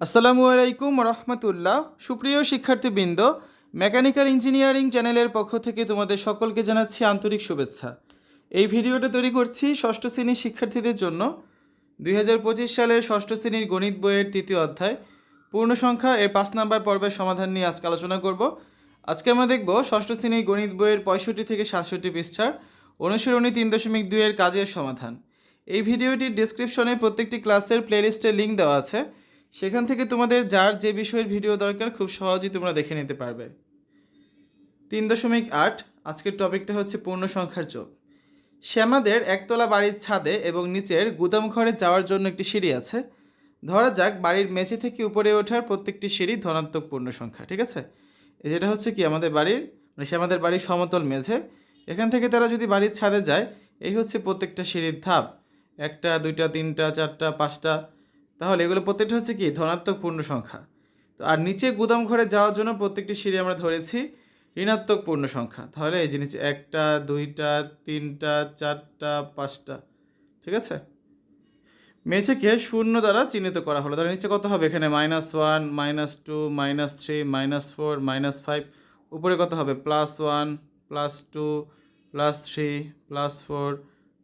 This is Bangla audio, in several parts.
আসসালামু আলাইকুম রহমতুল্লাহ। সুপ্রিয় শিক্ষার্থীবৃন্দ, মেকানিক্যাল ইঞ্জিনিয়ারিং চ্যানেলের পক্ষ থেকে তোমাদের সকলকে জানাচ্ছি আন্তরিক শুভেচ্ছা। এই ভিডিওটা তৈরি করছি ষষ্ঠ শ্রেণির শিক্ষার্থীদের জন্য। দুই হাজার পঁচিশ সালের ষষ্ঠ শ্রেণির গণিত বইয়ের তৃতীয় অধ্যায়। পূর্ণ সংখ্যা এর পাঁচ নাম্বার পর্বের সমাধান নিয়ে আজকে আলোচনা করব। আজকে আমরা দেখব ষষ্ঠ শ্রেণির গণিত বইয়ের পঁয়ষট্টি থেকে সাতষট্টি পৃষ্ঠার অনুশীলনী তিন দশমিক দুইয়ের কাজের সমাধান। এই ভিডিওটির ডিসক্রিপশনে প্রত্যেকটি ক্লাসের প্লেলিস্টের লিঙ্ক দেওয়া আছে। সেখান থেকে তোমাদের যার যে বিষয়ের ভিডিও দরকার, খুব সহজেই তোমরা দেখে নিতে পারবে। তিন দশমিক আট, আজকের টপিকটা হচ্ছে পূর্ণ সংখ্যার যোগ। শ্যামাদের একতলা বাড়ির ছাদে এবং নিচের গুদাম ঘরে যাওয়ার জন্য একটি সিঁড়ি আছে। ধরা যাক, বাড়ির মেঝে থেকে উপরে ওঠার প্রত্যেকটি সিঁড়ি ধনাত্মক পূর্ণ সংখ্যা ঠিক আছে? যেটা হচ্ছে কি, আমাদের বাড়ির মানে শ্যামাদের বাড়ির সমতল মেঝে। এখান থেকে তারা যদি বাড়ির ছাদে যায়, এই হচ্ছে প্রত্যেকটা সিঁড়ির ধাপ। একটা, দুইটা, তিনটা, চারটা, পাঁচটা তাহলে এগুলো প্রত্যেকটা হচ্ছে কি? ধনাত্মক পূর্ণ সংখ্যা। তো আর নিচে গুদাম ঘরে যাওয়ার জন্য প্রত্যেকটি সিঁড়ি আমরা ধরেছি ঋণাত্মক পূর্ণ সংখ্যা। তাহলে এই নিচে একটা, দুইটা, তিনটা, চারটা, পাঁচটা, ঠিক আছে? মেঝেকে শূন্য দ্বারা চিহ্নিত করা হলো। তাহলে নিচে কত হবে? এখানে minus one minus two minus three minus four minus five উপরে কত হবে? Plus one plus two plus three plus four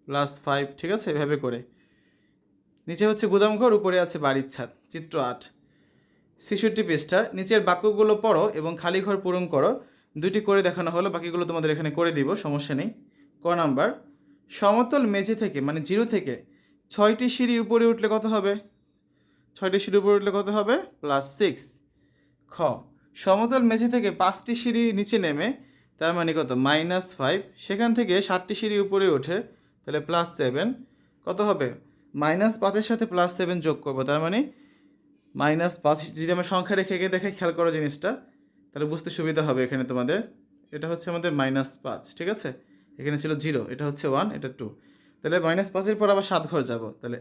plus five ঠিক আছে? এভাবে করে। নিচে হচ্ছে গুদামঘর উপরে আছে বাড়ির ছাদ, চিত্র আট। ছেষট্টি পৃষ্ঠা, নিচের বাক্যগুলো পড়ো এবং খালি ঘর পূরণ করো। দুটি করে দেখানো হলো, বাকিগুলো তোমাদের এখানে করে দিব, সমস্যা নেই। ক নাম্বার, সমতল মেঝে থেকে মানে জিরো থেকে ছয়টি সিঁড়ি উপরে উঠলে কত হবে? ছয়টি সিঁড়ি উপরে উঠলে কত হবে? Plus six. খ, সমতল মেঝে থেকে পাঁচটি সিঁড়ি নিচে নেমে, তার মানে কত? Minus five. সেখান থেকে ষাটটি সিঁড়ি উপরে ওঠে, তাহলে প্লাস সেভেন। কত হবে? মাইনাস পাঁচের সাথে প্লাস সেভেন যোগ করব, তার মানে মাইনাস পাঁচ, যদি আমরা সংখ্যা রেখে গিয়ে দেখে খেয়াল করো জিনিসটা, তাহলে বুঝতে সুবিধা হবে এখানে তোমাদের। এটা হচ্ছে আমাদের মাইনাস পাঁচ, ঠিক আছে? এখানে ছিল জিরো এটা হচ্ছে ওয়ান এটা টু তাহলে মাইনাস পাঁচের পর আবার সাত ঘর যাব। তাহলে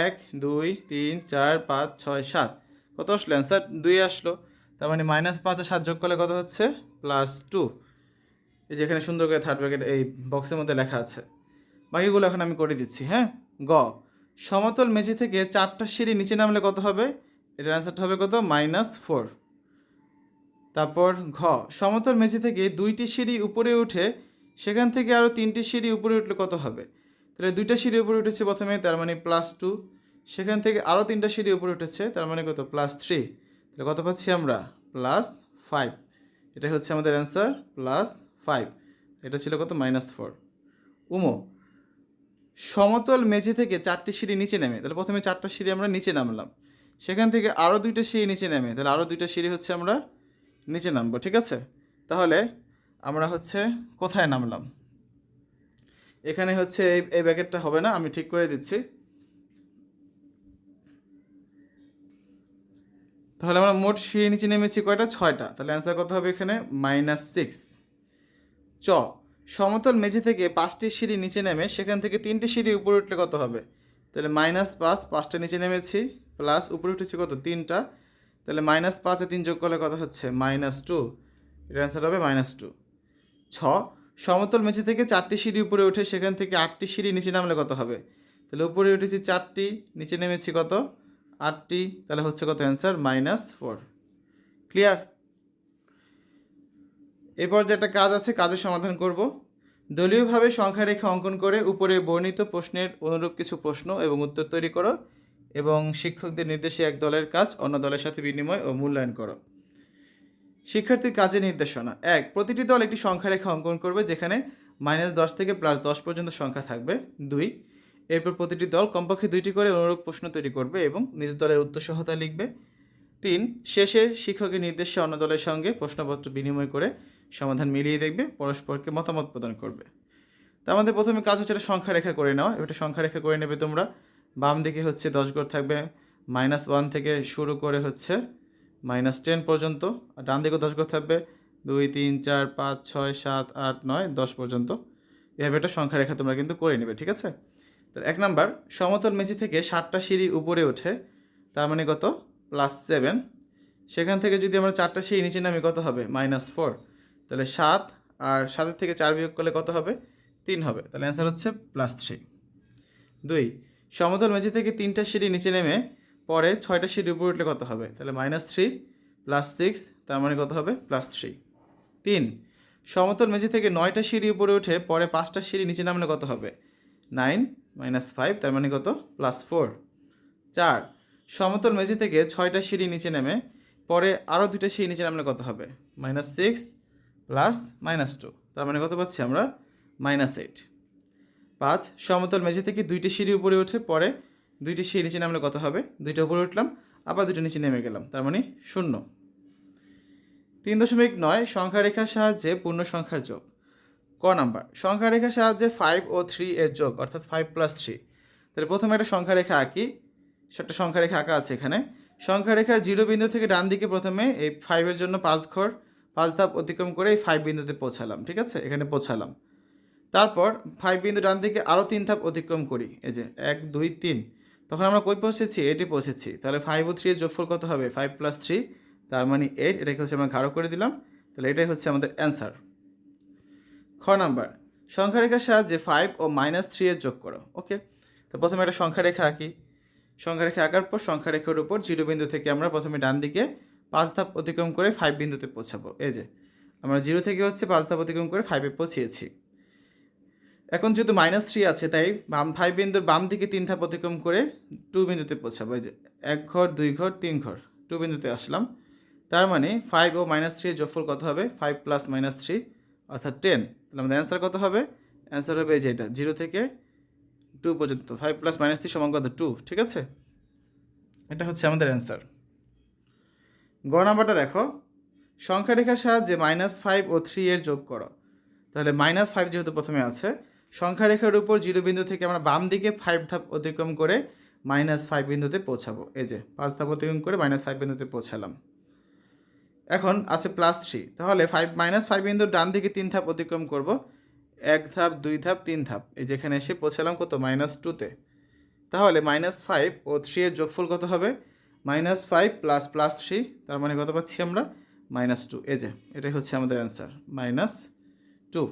এক, দুই, তিন, চার, পাঁচ, ছয়, সাত। কত আসলো? অ্যান্সার দুই আসলো। তার মানে মাইনাস পাঁচে সাত যোগ করলে কত হচ্ছে? প্লাস টু এই যে এখানে সুন্দর করে থার্ড ব্র্যাকেট এই বক্সের মধ্যে লেখা আছে। বাকিগুলো এখন আমি করে দিচ্ছি হ্যাঁ? গ। সমতল মেঝে থেকে চারটা সিঁড়ি নিচে নামলে কত হবে? এটার অ্যান্সারটা হবে কত? মাইনাস ফোর তারপর ঘ, সমতল মেঝে থেকে দুইটি সিঁড়ি উপরে উঠে সেখান থেকে আরও তিনটি সিঁড়ি উপরে উঠলে কত হবে? তাহলে দুইটা সিঁড়ি উপরে উঠেছে প্রথমে, তার মানে প্লাস টু সেখান থেকে আরও তিনটা সিঁড়ি উপরে উঠেছে, তার মানে কত? প্লাস থ্রি তাহলে কত পাচ্ছি আমরা? প্লাস ফাইভ এটা হচ্ছে আমাদের অ্যান্সার প্লাস ফাইভ এটা ছিল কত? মাইনাস ফোর উমো সমতল মেঝে থেকে চারটি সিঁড়ি নিচে নেমে, তাহলে প্রথমে চারটা সিঁড়ি আমরা নিচে নামলাম। সেখান থেকে আরও দুইটা সিঁড়ি নিচে নেমে, তাহলে আরও দুইটা সিঁড়ি হচ্ছে আমরা নিচে নামবো, ঠিক আছে? তাহলে আমরা হচ্ছে কোথায় নামলাম? এখানে হচ্ছে এই এই ব্যাকেটটা হবে না, আমি ঠিক করে দিচ্ছি। তাহলে আমরা মোট সিঁড়ি নিচে নেমেছি কয়টা? ছয়টা। তাহলে অ্যান্সার কত হবে এখানে? মাইনাস সিক্স চ সমতল মেঝে থেকে পাঁচটি সিঁড়ি নিচে নেমে সেখান থেকে তিনটি সিঁড়ি উপরে উঠলে কত হবে? তাহলে মাইনাস পাঁচ, পাঁচটা নিচে নেমেছি প্লাস উপরে উঠেছি কত? তিনটা। তাহলে মাইনাস পাঁচে তিন যোগ করলে কত হচ্ছে? মাইনাস টু এটার অ্যান্সার হবে মাইনাস টু ছ, সমতল মেঝে থেকে চারটি সিঁড়ি উপরে উঠে সেখান থেকে আটটি সিঁড়ি নিচে নামলে কত হবে? তাহলে উপরে উঠেছি চারটি, নিচে নেমেছি কত? আটটি। তাহলে হচ্ছে কত? অ্যান্সার মাইনাস ফোর ক্লিয়ার এরপর যে একটা কাজ আছে, কাজের সমাধান করব। দলীয়ভাবে সংখ্যা রেখা অঙ্কন করে উপরে বর্ণিত প্রশ্নের অনুরূপ কিছু প্রশ্ন এবং উত্তর তৈরি করো এবং শিক্ষকদের নির্দেশে এক দলের কাজ, অন্য দলের সাথে বিনিময় ও মূল্যায়ন করো। শিক্ষার্থীর কাজে নির্দেশনা। এক, প্রতিটি দল একটি সংখ্যা রেখা অঙ্কন করবে যেখানে মাইনাস দশ থেকে প্লাস দশ পর্যন্ত সংখ্যা থাকবে। দুই, এরপর প্রতিটি দল কমপক্ষে দুইটি করে অনুরূপ প্রশ্ন তৈরি করবে এবং নিজ দলের উত্তর সহতা লিখবে। তিন, শেষে শিক্ষকের নির্দেশে অন্য দলের সঙ্গে প্রশ্নপত্র বিনিময় করে সমাধান মিলিয়ে দেখবে, পরস্পরকে মতামত প্রদান করবে। তা আমাদের প্রথমে কাজ হচ্ছে একটা সংখ্যা রেখা করে নেওয়া। এটা সংখ্যা রেখা করে নেবে তোমরা। বাম দিকে হচ্ছে দশ ঘর থাকবে, মাইনাস ওয়ান থেকে শুরু করে হচ্ছে মাইনাস টেন পর্যন্ত। আর ডান দিকে দশ ঘর থাকবে, দুই, তিন, চার, পাঁচ, ছয়, সাত, আট, নয়, দশ পর্যন্ত। এভাবে একটা সংখ্যা রেখা তোমরা কিন্তু করে নেবে, ঠিক আছে? তো এক নাম্বার, সমতল মেঝে থেকে সাতটা সিঁড়ি উপরে ওঠে, তার মানে কত? Plus seven. সেখান থেকে যদি আমরা চারটা সিঁড়ি নিচে নামি, কত হবে? Minus four. তাহলে সাত, আর সাতের থেকে চার বিয়োগ করলে কত হবে? তিন হবে। তাহলে অ্যান্সার হচ্ছে প্লাস থ্রি দুই, সমতল মেঝে থেকে তিনটা সিঁড়ি নিচে নেমে পরে ছয়টা সিঁড়ি উপরে উঠলে কত হবে? তাহলে মাইনাস থ্রি প্লাস সিক্স তার মানে কত হবে? প্লাস থ্রি তিন, সমতল মেঝে থেকে নয়টা সিঁড়ি উপরে উঠে পরে পাঁচটা সিঁড়ি নিচে নামলে কত হবে? নাইন মাইনাস ফাইভ তার মানে কত? প্লাস ফোর চার, সমতল মেঝে থেকে ছয়টা সিঁড়ি নিচে নেমে পরে আরও দুটা সিঁড়ি নিচে নামলে কত হবে? Minus six plus minus two. তার মানে কত পাচ্ছি আমরা? Minus eight. পাঁচ, সমতল মেঝে থেকে দুইটি সিঁড়ি উপরে উঠে পরে দুইটি সিঁড়ি নিচে নামলে কত হবে? দুইটা উপরে উঠলাম, আবার দুটো নিচে নেমে গেলাম, তার মানে শূন্য। তিন দশমিক নয়, সংখ্যা রেখার সাহায্যে পূর্ণ সংখ্যার যোগ। ক নাম্বার, সংখ্যা রেখার সাহায্যে ফাইভ ও থ্রি এর যোগ, অর্থাৎ ফাইভ প্লাস থ্রি তাহলে প্রথমে একটা সংখ্যা রেখা আঁকি, সেটা সংখ্যা রেখা আঁকা আছে এখানে। সংখ্যা রেখার জিরো বিন্দু থেকে ডান দিকে প্রথমে এই ফাইভের জন্য পাঁচ ঘর পাঁচ ধাপ অতিক্রম করে এই ফাইভ বিন্দুতে পৌঁছালাম, ঠিক আছে? এখানে পৌঁছালাম। তারপর ফাইভ বিন্দু ডান দিকে আরও তিন ধাপ অতিক্রম করি, এই যে এক, দুই, তিন। তখন আমরা কই পৌঁছেছি? এটি পৌঁছেছি। তাহলে ফাইভ ও থ্রি যোগফল কত হবে? ফাইভ প্লাস থ্রি তার মানে এইট এটাকে হচ্ছে আমরা ঘাড়ো করে দিলাম। তাহলে এটাই হচ্ছে আমাদের অ্যান্সার খ নাম্বার সংখ্যা রেখার সাহায্যে ফাইভ ও মাইনাস থ্রি এর যোগ করো ওকে তো প্রথমে একটা সংখ্যা রেখা আঁকি। সংখ্যা রেখা আঁকার পর সংখ্যা রেখার উপর জিরো বিন্দু থেকে আমরা প্রথমে ডান দিকে পাঁচ ধাপ অতিক্রম করে ফাইভ বিন্দুতে পৌঁছাবো। এই যে, আমরা জিরো থেকে হচ্ছে পাঁচ ধাপ অতিক্রম করে ফাইভে পৌঁছিয়েছি। এখন যেহেতু মাইনাস থ্রি আছে, তাই বাম ফাইভ বিন্দুর বাম দিকে তিন ধাপ অতিক্রম করে টু বিন্দুতে পৌঁছাবো। এই যে, এক ঘর, দুই ঘর, তিন ঘর টু বিন্দুতে আসলাম। তার মানে ফাইভ ও মাইনাস থ্রি যোগফল কত হবে? ফাইভ প্লাস মাইনাস থ্রি অর্থাৎ টেন তাহলে আমাদের অ্যান্সার কত হবে? অ্যান্সার হবে এই যে এটা জিরো থেকে টু পর্যন্ত। ফাইভ প্লাস মাইনাস থ্রি সমান কত? টু ঠিক আছে? এটা হচ্ছে আমাদের অ্যান্সার গ নাম্বারটা দেখো। সংখ্যা রেখার সাহায্যে মাইনাস ফাইভ ও থ্রি এর যোগ করো। তাহলে মাইনাস ফাইভ যেহেতু প্রথমে আছে, সংখ্যা রেখার উপর জিরো বিন্দু থেকে আমরা বাম দিকে ফাইভ ধাপ অতিক্রম করে মাইনাস ফাইভ বিন্দুতে পৌঁছাবো। এই যে, পাঁচ ধাপ অতিক্রম করে মাইনাস ফাইভ বিন্দুতে পৌঁছালাম। এখন আছে প্লাস থ্রি তাহলে ফাইভ মাইনাস ফাইভ বিন্দুর ডান দিকে তিন ধাপ অতিক্রম করব। এক ধাপ, দুই ধাপ, তিন ধাপ, এই যেখানে এসে পৌঁছালাম কত? মাইনাস টুতে তাহলে মাইনাস ফাইভ ও থ্রি এর যোগফল কত হবে? Minus five plus plus three, তার মানে কত পাচ্ছি আমরা? Minus two. এই যে, এটাই হচ্ছে আমাদের অ্যান্সার, মাইনাস টু।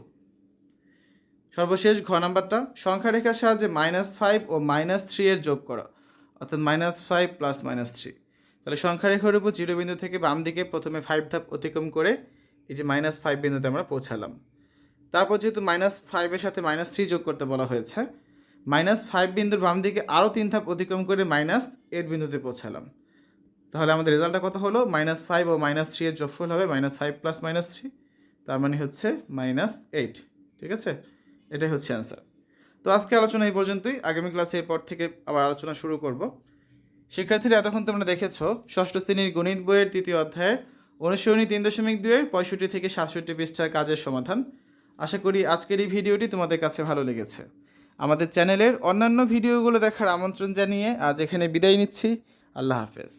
সর্বশেষ ঘ নাম্বারটা, সংখ্যা রেখার সাহায্যে মাইনাস ফাইভ ও মাইনাস থ্রি এর যোগ করা, অর্থাৎ minus five plus minus three. তাহলে সংখ্যা রেখার উপর জিরো বিন্দু থেকে বাম দিকে প্রথমে ফাইভ ধাপ অতিক্রম করে এই যে মাইনাস ফাইভ বিন্দুতে আমরা পৌঁছালাম। তারপর যেহেতু মাইনাস ফাইভের সাথে মাইনাস থ্রি যোগ করতে বলা হয়েছে, মাইনাস ফাইভ বিন্দুর বাম দিকে আরও তিন ধাপ অতিক্রম করে মাইনাস এইট বিন্দুতে পৌঁছালাম। তাহলে আমাদের রেজাল্টটা কত হলো? মাইনাস ফাইভ ও মাইনাস থ্রি এর যোগফল হবে minus five plus minus three তার মানে হচ্ছে মাইনাস এইট ঠিক আছে? এটাই হচ্ছে অ্যান্সার তো আজকে আলোচনা এই পর্যন্তই। আগামী ক্লাসে এরপর থেকে আবার আলোচনা শুরু করব। শিক্ষার্থীরা, এতক্ষণ তোমরা দেখেছ, ষষ্ঠ শ্রেণির গণিত বইয়ের তৃতীয় অধ্যায়ের অনুসরণী তিন দশমিক দুইয়ের পঁয়ষট্টি থেকে সাতষট্টি পৃষ্ঠার কাজের সমাধান। আশা করি আজকের এই ভিডিওটি তোমাদের কাছে ভালো লেগেছে। আমাদের চ্যানেলের অন্যান্য ভিডিওগুলো দেখার আমন্ত্রণ জানিয়ে আজ এখানে বিদায় নিচ্ছি। আল্লাহ হাফেজ।